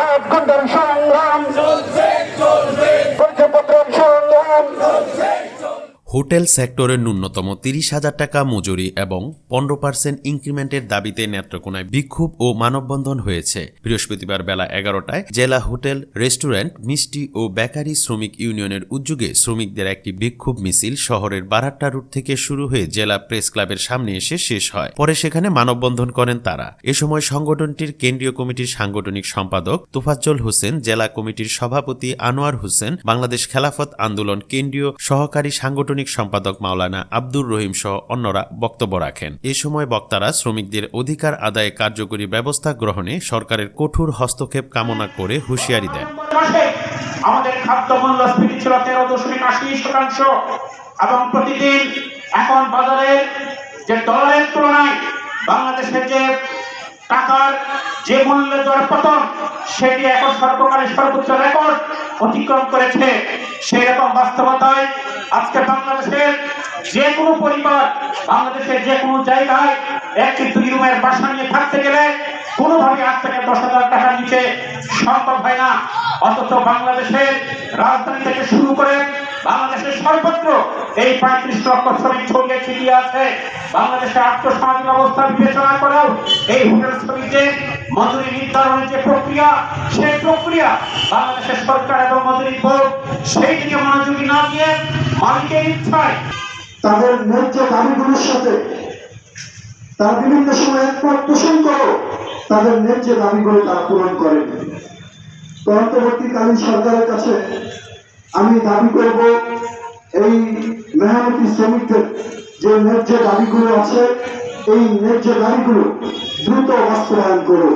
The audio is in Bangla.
আট ঘন্টার সংগ্রাম হোটেল সেক্টরের ন্যূনতম তিরিশ হাজার টাকা মজুরি এবং পনেরো পার্সেন্ট ইনক্রিমেন্টের দাবিতে নেত্রকোনায় বিক্ষোভ ও মানববন্ধন হয়েছে। বৃহস্পতিবার বেলা এগারোটায় জেলা হোটেল, রেস্টুরেন্ট, মিষ্টি ও বেকারি শ্রমিক ইউনিয়নের উদ্যোগে শ্রমিকদের একটি বিক্ষোভ মিছিল শহরের বারাট্টা রুট থেকে শুরু হয়ে জেলা প্রেস ক্লাবের সামনে এসে শেষ হয়। পরে সেখানে মানববন্ধন করেন তারা। এ সময় সংগঠনটির কেন্দ্রীয় কমিটির সাংগঠনিক সম্পাদক তোফাজ্জল হোসেন, জেলা কমিটির সভাপতি আনোয়ার হোসেন, বাংলাদেশ খেলাফত আন্দোলন কেন্দ্রীয় সহকারী সাংগঠনিক সম্পাদক মাওলানা আব্দুর রহিম সহ অন্যরা বক্তব্য রাখেন। এ সময় বক্তারা শ্রমিকদের অধিকার আদায়ে কার্যকরী ব্যবস্থা গ্রহণে সরকারের কঠোর হস্তক্ষেপ কামনা করে হুঁশিয়ারি দেন। আমাদের খাদ্য মূল্যস্ফীতি ছিল তেরো দশমিক আশি শতাংশ এবং প্রতিদিন এখন যে ডলারের তুলনায় বাংলাদেশের যে টাকার যে মূল্য দর পতন সেটি এখন সর্বকালের সর্বোচ্চ রেকর্ড অতিক্রম করেছে। সেই রকম বাস্তবতায় আজকে বাংলাদেশের যে কোনো পরিবার বাংলাদেশের যে কোনো জায়গায় একটি দুই রুমের বাসা নিয়ে থাকতে গেলে কোনোভাবে আট থেকে দশ হাজার টাকার নিচে সম্ভব হয় না। অথচ বাংলাদেশের রাজধানী থেকে শুরু করে বাংলাদেশের সর্বত্র এই পঁয়ত্রিশ লক্ষ শ্রমিক ছড়িয়ে ছিটিয়ে আছে। বাংলাদেশের আর্থসামাজিক অবস্থা বিবেচনা করেও এই হোটেল শ্রমিকদের মজুরি নির্ধারণের যে প্রক্রিয়া, সেই প্রক্রিয়া বাংলাদেশের সরকার এবং মজুরি বোর্ড সেই দিকে মনোযোগী না দিয়ে মালিকের ইচ্ছায় তাদের ন্যায্য দাবিগুলোর সাথে তার বিভিন্ন সময় একমত পোষণ করো তাদের ন্যায্য দাবিগুলো তারা পূরণ করেন। তো অন্তর্বর্তীকালীন সরকারের কাছে আমি দাবি করব, এই মেহনতি শ্রমিকদের যে ন্যায্য দাবিগুলো আছে, এই ন্যায্য দাবিগুলো দ্রুত বাস্তবায়ন করুন।